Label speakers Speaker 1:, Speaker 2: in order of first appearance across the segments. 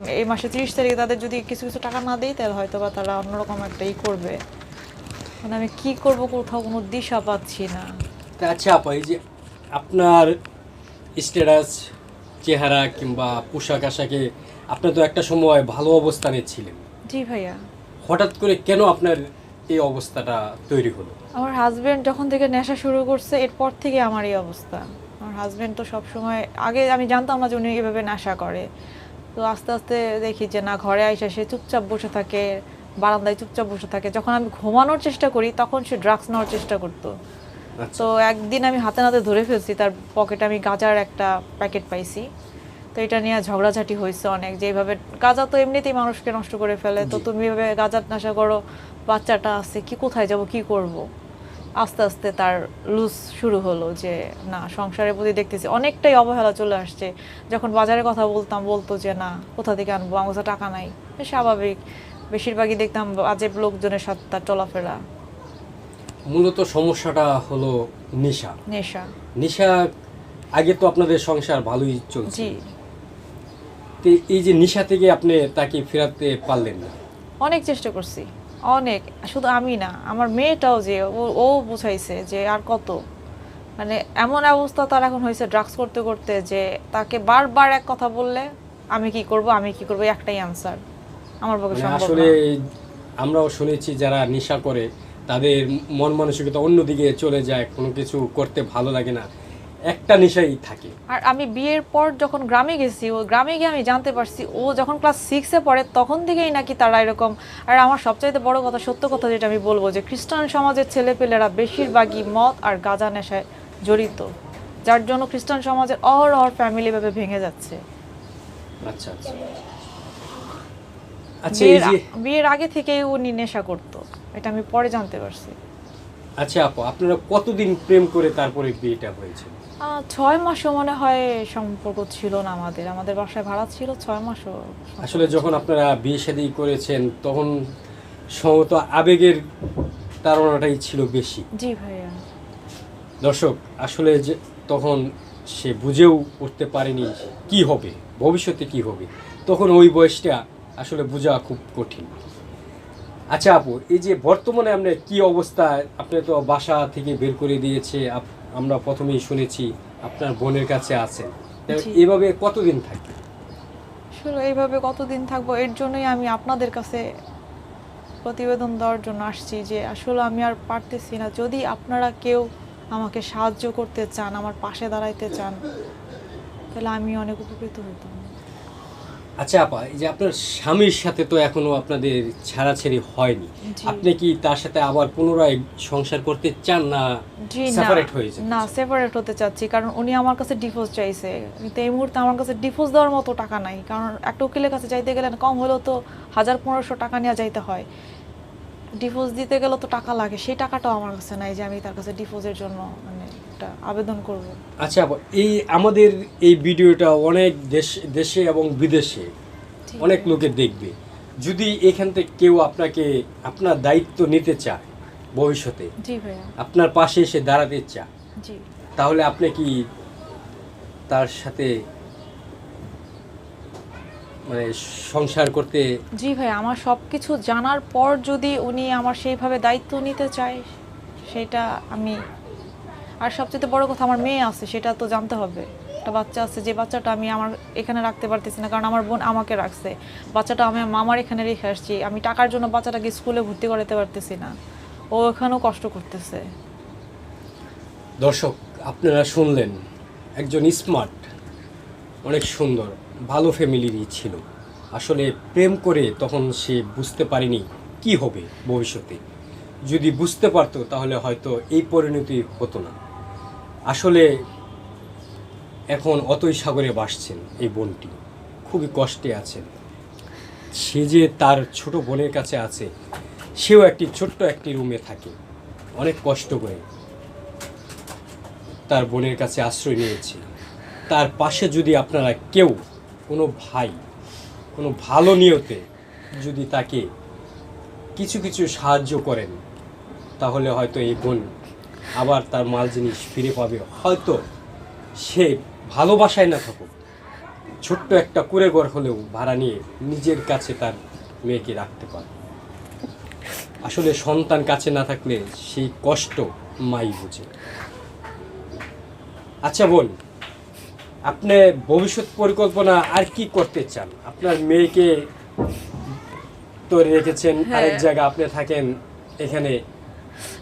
Speaker 1: এই মাসে তিরিশ তারিখে তাদের যদি কিছু কিছু টাকা না দেয় তাহলে হয়তো বা তারা অন্যরকম একটা ই করবে। মানে আমি কি করব কোথাও কোনো দিশা পাচ্ছি না।
Speaker 2: আচ্ছা আপা এই যে আপনার স্ট্যাটাস চেহারা কিংবা পোশাক আশাকে আপনি তো একটা সময় ভালো অবস্থানে ছিলেন।
Speaker 1: জি ভাইয়া।
Speaker 2: হঠাৎ করে কেন আপনার এই অবস্থাটা তৈরি হলো?
Speaker 1: আমার হাজবেন্ড যখন থেকে নেশা শুরু করছে এরপর থেকে আমার এই অবস্থা। আমার হাজবেন্ড তো সব সময় আগে আমি জানতাম না যে উনি এভাবে নেশা করে। তো আস্তে আস্তে দেখি যে না ঘরে আইসা সে চুপচাপ বসে থাকে বারান্দায় চুপচাপ বসে থাকে। যখন আমি ঘুমানোর চেষ্টা করি তখন সে ড্রাগস নেওয়ার চেষ্টা করতো।
Speaker 2: আচ্ছা।
Speaker 1: তো একদিন আমি হাতে নাতে ধরে ফেলছি তার পকেটে আমি গাঁজার একটা প্যাকেট পাইছি। তো এটা নিয়ে ঝগড়াঝাটি হয়েছে অনেক যে এইভাবে গাঁজা তো এমনিতেই মানুষকে নষ্ট করে ফেলে। তো তুমি এভাবে গাঁজার নেশা করো বাচ্চাটা আছে কি কোথায় যাব কি করব? আস্তে আস্তে তার লুজ শুরু হলো যে না সংসারের প্রতি দেখতেছি অনেকটাই অবহেলা চলে আসছে। যখন বাজারে কথা বলতাম বলতো যে না কোথা থেকে আনব? আমার কাছে টাকা নাই। স্বাভাবিক। বেশিরভাগই দেখতাম আজেব লোকজনের সাথে তার চলাফেরা।
Speaker 2: মূলত সমস্যাটা হলো নেশা।
Speaker 1: নেশা।
Speaker 2: নেশা আগে তো আপনাদের সংসার ভালোই চলছে। এই যে নেশা থেকে আপনি তাকে ফেরাতে পারলেন না।
Speaker 1: অনেক চেষ্টা করছি। অনেক শুধু আমি না আমার মেয়েটাও যে ও বুঝাইছে যে আর কত। মানে এমন অবস্থা তার এখন হয়েছে ড্রাগস করতে করতে যে তাকে বারবার এক কথা বললে আমি কি করব আমি কি করব একটাই আনসার আমার পক্ষে
Speaker 2: মানে
Speaker 1: সম্ভব
Speaker 2: আসলে আমরাও শুনেছি যারা নেশা করে তাদের মন মানসিকতা অন্যদিকে চলে যায় কোনো কিছু করতে ভালো লাগে না। একটা নেশাই থাকে।
Speaker 1: আর আমি বিয়ের পর যখন গ্রামে গেছি ও গ্রামে গিয়ে আমি জানতে পারছি ও যখন ক্লাস সিক্সে পড়ে তখন থেকেই নাকি তারা এরকম আর আমার সবচাইতে বড় কথা সত্য কথা যেটা আমি বলব যে খ্রিস্টান সমাজের ছেলেপেলেরা বেশিরভাগই মদ আর গাঁজা নেশায় জড়িত যার জন্য খ্রিস্টান সমাজের অহরহ ফ্যামিলি ভাবে ভেঙে যাচ্ছে।
Speaker 2: আচ্ছা আচ্ছা। আচ্ছা
Speaker 1: বিয়ের আগে থেকেই উনি নেশা করতো এটা আমি পরে জানতে পারছি।
Speaker 2: আচ্ছা আপু আপনারা কতদিন প্রেম করে তারপরে বিয়েটা হয়েছে?
Speaker 1: ছয় মাসও মনে হয় সম্পর্ক ছিল না আমাদের। আমাদের বাসায় ভাড়া ছিল ছয় মাসও
Speaker 2: আসলে যখন আপনারা বিয়ে শাদী করেছেন তখন সম্ভবত আবেগের তাড়নাটাই ছিল বেশি।
Speaker 1: জি ভাইয়া।
Speaker 2: দর্শক আসলে যে তখন সে বুঝেও উঠতে পারেনি কি হবে ভবিষ্যতে কি হবে। তখন ওই বয়সটা আসলে বোঝা খুব কঠিন। আচ্ছা আপু এই যে বর্তমানে আপনার কি অবস্থা? আপনি তো বাসা থেকে বের করে দিয়েছে আমরা প্রথমেই শুনেছি আপনার বোনের কাছে আছেন। এভাবে কতদিন থাকবে
Speaker 1: আসলে এইভাবে কতদিন থাকব এর জন্যই আমি আপনাদের কাছে প্রতিবেদন দেওয়ার জন্য আসছি যে আসলে আমি আর পারতেছি না। যদি আপনারা কেউ আমাকে সাহায্য করতে চান আমার পাশে দাঁড়াইতে চান তাহলে আমি অনেক উপকৃত হতাম
Speaker 2: আচ্ছা আপা এই যে আপনার স্বামীর সাথে তো এখনও আপনাদের ছাড়াছাড়ি হয়নি। আপনি কি তার সাথে আবার পুনরায় সংসার করতে চান না সেপারেট হয়ে যান
Speaker 1: না সেপারেট হতে চাচ্ছি কারণ উনি আমার কাছে ডিভোর্স চাইছে। কিন্তু এই মুহূর্তে আমার কাছে ডিভোর্স দেওয়ার মতো টাকা নাই কারণ একটা উকিলের কাছে যাইতে গেলে কম হলেও তো হাজার পনেরোশো টাকা নিয়ে যাইতে হয়। ডিভোর্স দিতে গেলে তো টাকা লাগে। সেই টাকাটাও আমার কাছে নাই যে আমি তার কাছে ডিভোর্সের জন্য মানে একটা আবেদন করব।
Speaker 2: আচ্ছা আপা, এই আমাদের এই ভিডিওটা অনেক দেশ দেশে এবং বিদেশে অনেক লোকে দেখবে। যদি এখান থেকে কেউ আপনাকে আপনার দায়িত্ব নিতে চায় ভবিষ্যতে
Speaker 1: জি ভাইয়া।
Speaker 2: আপনার পাশে এসে দাঁড়াতে চায়
Speaker 1: জি।
Speaker 2: তাহলে আপনি কি তার সাথে মানে সংসার করতে
Speaker 1: জি ভাই আমার সব কিছু জানার পর যদি উনি আমার সেইভাবে দায়িত্ব নিতে চায় সেটা আমি আর সবচেয়ে বড় কথা আমার মেয়ে আছে সেটা তো জানতে হবে। একটা বাচ্চা আছে যে বাচ্চাটা আমি আমার এখানে রাখতে পারতেছি না কারণ আমার বোন আমাকে রাখছে। বাচ্চাটা আমি মামার এখানে রেখে আসছি আমি টাকার জন্য বাচ্চাটাকে স্কুলে ভর্তি করাতে পারতেছি না। ও এখানেও কষ্ট করতেছে।
Speaker 2: দর্শক আপনারা শুনলেন একজন স্মার্ট অনেক সুন্দর। ভালো ফ্যামিলিরই ছিল। আসলে প্রেম করে তখন সে বুঝতে পারেনি কি হবে ভবিষ্যতে। যদি বুঝতে পারতো তাহলে হয়তো এই পরিণতি হতো না। আসলে এখন অতই সাগরে বাসছেন এই বোনটি। খুবই কষ্টে আছেন। সে যে তার ছোট বোনের কাছে আছে, সেও একটি ছোট্ট একটি রুমে থাকে। অনেক কষ্ট করে তার বোনের কাছে আশ্রয় নিয়েছে। তার পাশে যদি আপনারা কেউ কোনো ভাই, কোনো ভালো নিয়তে যদি তাকে কিছু কিছু সাহায্য করেন, তাহলে হয়তো এই বোন আবার তার মাল জিনিস ফিরে পাবে। হয়তো সে ভালোবাসায় না থাকুক, ছোট্ট একটা কুড়ে ঘর হলেও ভাড়া নিয়ে নিজের কাছে তার মেয়েকে রাখতে পারে। আসলে সন্তান কাছে না থাকলে সেই কষ্ট মাই বুঝে। আচ্ছা বোন আপনি ভবিষ্যৎ পরিকল্পনা আর কি করতে চান? আপনার মেয়েকে তো রেখেছেন
Speaker 1: হ্যাঁ।
Speaker 2: আরেক জায়গা আপনি থাকেন এখানে।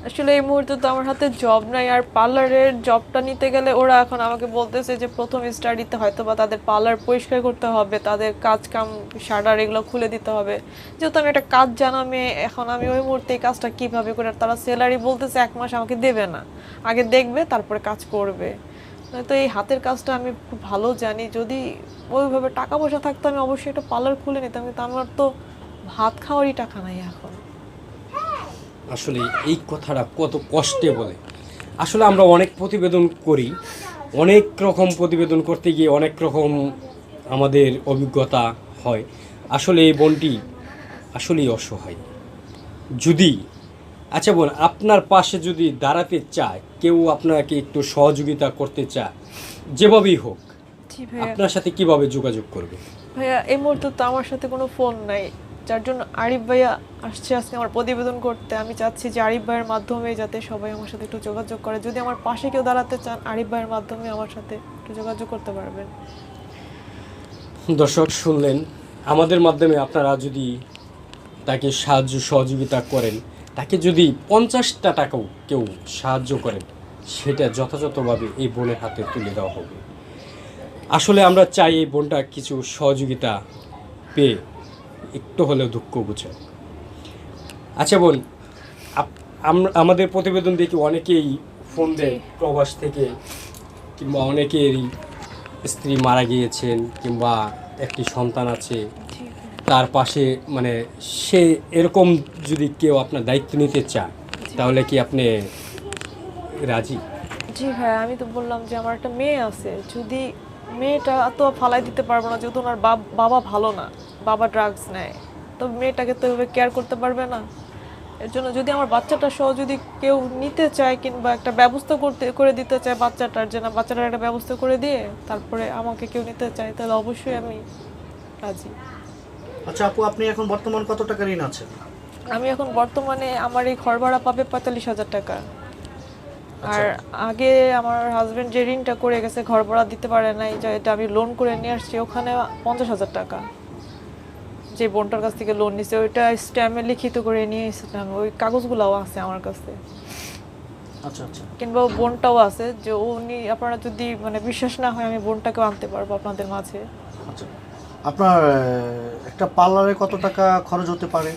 Speaker 1: আসলে এই মুহূর্তে তো আমার হাতে জব নাই আর পার্লারের জবটা নিতে গেলে ওরা এখন আমাকে বলতেছে যে প্রথম স্টাডিতে হয়তো বা তাদের পার্লার পরিষ্কার করতে হবে তাদের কাজ কাম শাটার এগুলো খুলে দিতে হবে। যেহেতু আমি একটা কাজ জানা মেয়ে এখন আমি ওই মুহূর্তে এই কাজটা কীভাবে করে? তারা স্যালারি বলতেছে এক মাস আমাকে দেবে না। আগে দেখবে তারপরে কাজ করবে। তো এই হাতের কাজটা আমি খুব ভালো জানি। যদি ওইভাবে টাকা পয়সা থাকতো, আমি অবশ্যই একটা পার্লার খুলে নিতাম, কিন্তু আমার তো ভাত খাওয়ারই টাকা নাই এখন।
Speaker 2: আসলে এই কথাটা কত কষ্টে বলে। আসলে আমরা অনেক প্রতিবেদন করি, অনেক রকম প্রতিবেদন করতে গিয়ে অনেক রকম আমাদের অভিজ্ঞতা হয়। আসলে এই বোনটি আসলেই অসহায়। যদি আচ্ছা বোন, আপনার পাশে যদি দাঁড়াতে চায় কেউ আপনাকে একটু সহযোগিতা করতে চায় যেভাবেই হোক আপনার সাথে কীভাবে যোগাযোগ করবে?
Speaker 1: ভাইয়া এই মুহূর্তে তো আমার সাথে কোনো ফোন নাই যার জন্য আরিফ ভাইয়া আসছে আজকে আমার প্রতিবেদন করতে। আমি চাচ্ছি যে আরিফ ভাইয়ের মাধ্যমে যাতে সবাই আমার সাথে একটু যোগাযোগ করে। যদি আমার পাশে কেউ দাঁড়াতে চান আরিফ ভাইয়ের মাধ্যমে আমার সাথে একটু যোগাযোগ করতে পারবেন।
Speaker 2: দর্শক শুনলেন আমাদের মাধ্যমে আপনারা যদি তাকে সাহায্য সহযোগিতা করেন তাকে যদি পঞ্চাশটা টাকাও কেউ সাহায্য করেন সেটা যথাযথভাবে এই বোনের হাতে তুলে দেওয়া হবে। আসলে আমরা চাই এই বোনটা কিছু সহযোগিতা পেয়ে একটু হলেও দুঃখ বুঝে। আচ্ছা বোন আমাদের প্রতিবেদন দেখি অনেকেই ফোন দেয় প্রবাস থেকে কিংবা অনেকেরই স্ত্রী মারা গিয়েছেন কিংবা একটি সন্তান আছে? তার পাশে মানে সে এরকম যদি কেউ আপনার দায়িত্ব নিতে চায় তাহলে কি আপনি রাজি?
Speaker 1: জি ভাই আমি তো বললাম যে আমার একটা মেয়ে আছে। যদি মেয়েটা তো ফালাই দিতে পারব না যেহেতু ওনার বাবা ভালো না বাবা ড্রাগস নেয় তো মেয়েটাকে তো এভাবে কেয়ার করতে পারবে না। এর জন্য যদি আমার বাচ্চাটা সহ যদি কেউ নিতে চায় কিংবা একটা ব্যবস্থা করতে করে দিতে চায় বাচ্চাটার যে না বাচ্চাটার একটা ব্যবস্থা করে দিয়ে তারপরে আমাকে কেউ নিতে চায় তাহলে অবশ্যই আমি রাজি।
Speaker 3: আচ্ছা আপু আপনি এখন বর্তমান কত টাকা ঋণ আছেন
Speaker 1: আমি এখন বর্তমানে আমার এই ঘর ভাড়া পাবে পঁয়তাল্লিশ হাজার টাকা।
Speaker 3: আচ্ছা।
Speaker 1: আর আগে আমার হাজবেন্ড যে ঋণটা করে গেছে ঘর ভাড়া দিতে পারে নাই যে এটা আমি লোন করে নিয়ে আসছি ওখানে পঞ্চাশ হাজার টাকা। যে বোনটার কাছ থেকে লোন নিছে ওইটা স্ট্যাম্পে লিখিত করে নিয়ে এসেছিলাম ওই কাগজগুলোও আছে আমার কাছে।
Speaker 3: আচ্ছা আচ্ছা।
Speaker 1: কিংবা বোনটাও আছে যে উনি আপনারা যদি মানে বিশ্বাস না হয় আমি বোনটাকেও আনতে পারব আপনাদের মাঝে।
Speaker 3: আচ্ছা। আপনার একটা পার্লারে কত টাকা খরচ হতে পারে?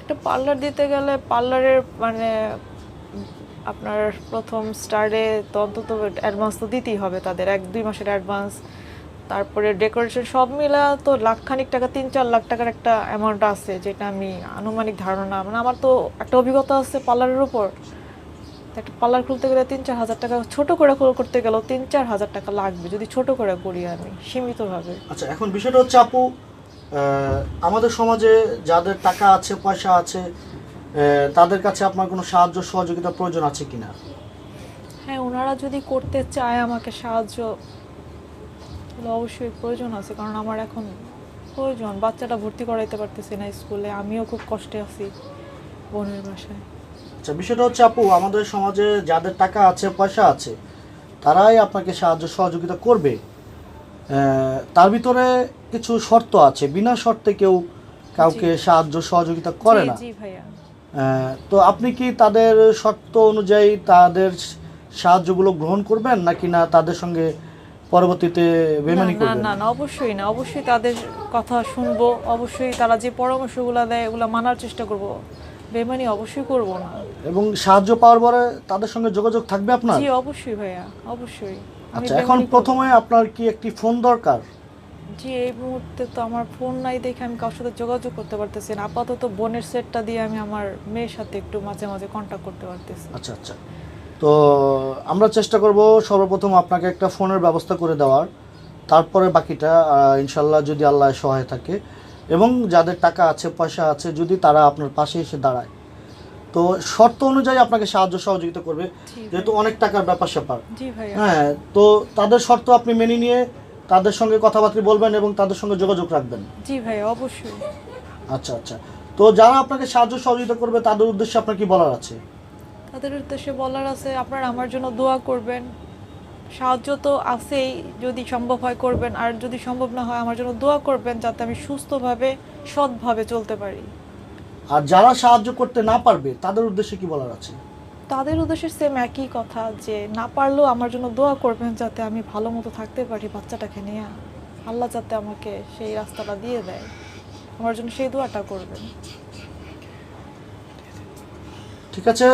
Speaker 1: একটা পার্লার দিতে গেলে পার্লারের মানে আপনার প্রথম স্টার্টে তো অন্তত অ্যাডভান্স তো দিতেই হবে তাদের, এক, দুই মাসের অ্যাডভান্স তারপরে ডেকোরেশন সব মিলা তো লাখখানিক টাকা, তিন, চার লাখ টাকার একটা অ্যামাউন্ট আছে, যেটা আমি আনুমানিক ধারণা মানে আমার তো একটা অভিজ্ঞতা আছে পার্লারের উপর। একটা পার্লার খুলতে গেলে তিন চার হাজার টাকা ছোট করে করে করতে গেলেও তিন চার হাজার টাকা লাগবে যদি ছোট করে করি আমি সীমিতভাবে।
Speaker 3: আচ্ছা এখন বিষয়টা হচ্ছে আপু আমাদের সমাজে যাদের টাকা আছে পয়সা আছে তাদের কাছে আপনার কোনো সাহায্য সহযোগিতা প্রয়োজন আছে কিনা?
Speaker 1: হ্যাঁ ওনারা যদি করতে চায় আমাকে সাহায্য অবশ্যই প্রয়োজন আছে কারণ আমার এখন প্রয়োজন। বাচ্চাটা ভর্তি করাইতে পারতেছি না স্কুলে আমিও খুব কষ্টে আছি বোনের বাসায়।
Speaker 3: আচ্ছা বিষয়টা হচ্ছে আপু আমাদের সমাজে যাদের টাকা আছে পয়সা আছে তারাই আপনাকে সাহায্য সহযোগিতা করবে। তার ভিতরে কিছু শর্ত আছে। বিনা শর্তে কেউ কাউকে সাহায্য সহযোগিতা করে না। তো আপনি কি তাদের শর্ত অনুযায়ী তাদের সাহায্যগুলো গ্রহণ করবেন নাকি না তাদের সঙ্গে পরবর্তীতে বেমানি
Speaker 1: না, না
Speaker 3: করবেন?
Speaker 1: না না অবশ্যই না। অবশ্যই তাদের কথা শুনব। অবশ্যই তারা যে পরামর্শগুলো দেয় ওগুলো মানার চেষ্টা করব। বেমানি অবশ্যই করব না।
Speaker 3: এবং সাহায্য পাওয়ার পরে তাদের সঙ্গে যোগাযোগ থাকবে আপনার?
Speaker 1: জি অবশ্যই ভাইয়া অবশ্যই।
Speaker 3: আচ্ছা এখন। প্রথমে আপনার কি একটি ফোন দরকার?
Speaker 1: জি এই মুহূর্তে তো আমার ফোন নাই দেখে আমি কারোর সাথে যোগাযোগ করতে পারতেছি না। আপাতত বোনের সেটটা দিয়ে আমি আমার মেয়ের সাথে একটু মাঝে মাঝে কন্ট্যাক্ট করতে পারতেছি।
Speaker 3: আচ্ছা আচ্ছা। তো আমরা চেষ্টা করব সর্বপ্রথম আপনাকে একটা ফোনের ব্যবস্থা করে দেওয়ার। তারপরে বাকিটা ইনশাল্লাহ যদি আল্লাহ সহায় থাকে। এবং যাদের টাকা আছে পয়সা আছে যদি তারা আপনার পাশে এসে দাঁড়ায়। তো শর্ত অনুযায়ী আপনাকে সাহায্য সহযোগিতা করবে যেহেতু অনেক টাকার ব্যাপার স্যাপার। হ্যাঁ তো তাদের শর্ত আপনি মেনে নিয়ে তাদের সঙ্গে কথাবার্তা বলবেন এবং তাদের সঙ্গে যোগাযোগ রাখবেন।
Speaker 1: জি ভাই অবশ্যই।
Speaker 3: আচ্ছা আচ্ছা। তো যারা আপনাকে সাহায্য সহযোগিতা করবে তাদের উদ্দেশ্যে আপনার কি বলার আছে?
Speaker 1: তাদের উদ্দেশ্যে বলার আছে আপনারা আমার জন্য দোয়া করবেন। সাহায্য তো আছেই যদি সম্ভব হয় করবেন। আর যদি সম্ভব না হয় আমার জন্য দোয়া করবেন যাতে আমি সুস্থভাবে সৎভাবে চলতে পারি।
Speaker 3: আর যারা সাহায্য করতে না পারবে তাদের উদ্দেশ্যে কি বলার আছে?
Speaker 1: তাদের উদ্দেশ্যে সেম একই কথা যে না পারলেও আমার জন্য দোয়া করবেন যাতে আমি ভালো মতো থাকতে পারি বাচ্চাটাকে নিয়ে। আল্লাহ যাতে আমাকে সেই রাস্তাটা দিয়ে দেয়। আমার জন্য সেই দোয়াটা করবেন।
Speaker 3: ঠিক আছে।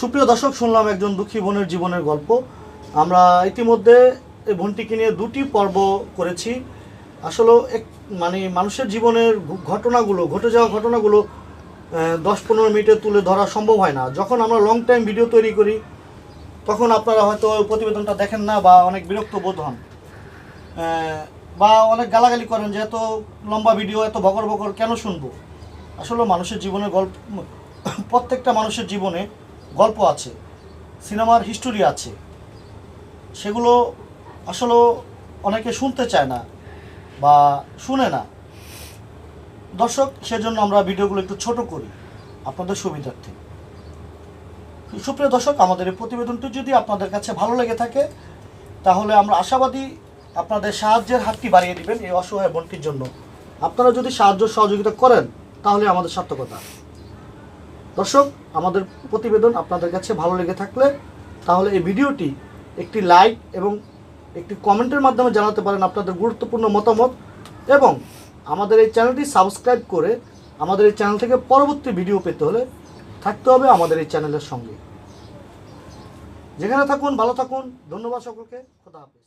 Speaker 3: সুপ্রিয় দর্শক শুনলাম একজন দুঃখী বোনের জীবনের গল্প। আমরা ইতিমধ্যে এই বোনটিকে নিয়ে দুটি পর্ব করেছি। আসলে এক মানে মানুষের জীবনের ঘটনাগুলো, ঘটে যাওয়া ঘটনাগুলো দশ পনেরো মিনিটে তুলে ধরা সম্ভব হয় না। যখন আমরা লং টাইম ভিডিও তৈরি করি, তখন আপনারা হয়তো প্রতিবেদনটা দেখেন না বা অনেক বিরক্ত বোধ হন। বা অনেক গালাগালি করেন যে এত লম্বা ভিডিও এত বকর বকর কেন শুনব? আসলে মানুষের জীবনের গল্প, প্রত্যেকটা মানুষের জীবনে গল্প আছে, সিনেমার হিস্টোরি আছে। সেগুলো আসলে অনেকে শুনতে চায় না বা শুনে না। দর্শক, সেজন্য আমরা ভিডিওগুলো একটু ছোট করি আপনাদের সুবিধার্থে। সুপ্রিয় দর্শক, আমাদের এই প্রতিবেদনটি যদি আপনাদের কাছে ভালো লেগে থাকে, তাহলে আমরা আশাবাদী আপনাদের সাহায্যের হাতটি বাড়িয়ে দিবেন এই অসহায় বোনটির জন্য। আপনারা যদি সাহায্য সহযোগিতা করেন, তাহলে আমাদের সার্থকতা। দর্শক, আমাদের প্রতিবেদন আপনাদের কাছে ভালো লেগে থাকলে, তাহলে এই ভিডিওটি একটি লাইক এবং একটি কমেন্টের মাধ্যমে জানাতে পারেন আপনাদের গুরুত্বপূর্ণ মতামত এবং আমাদের এই চ্যানেলটি সাবস্ক্রাইব করে আমাদের এই চ্যানেল থেকে পরবর্তী ভিডিও পেতে হলে থাকতে হবে আমাদের এই চ্যানেলের সঙ্গে। যেখানে থাকুন, ভালো থাকুন, ধন্যবাদ সকলকে, খোদা হাফেজ।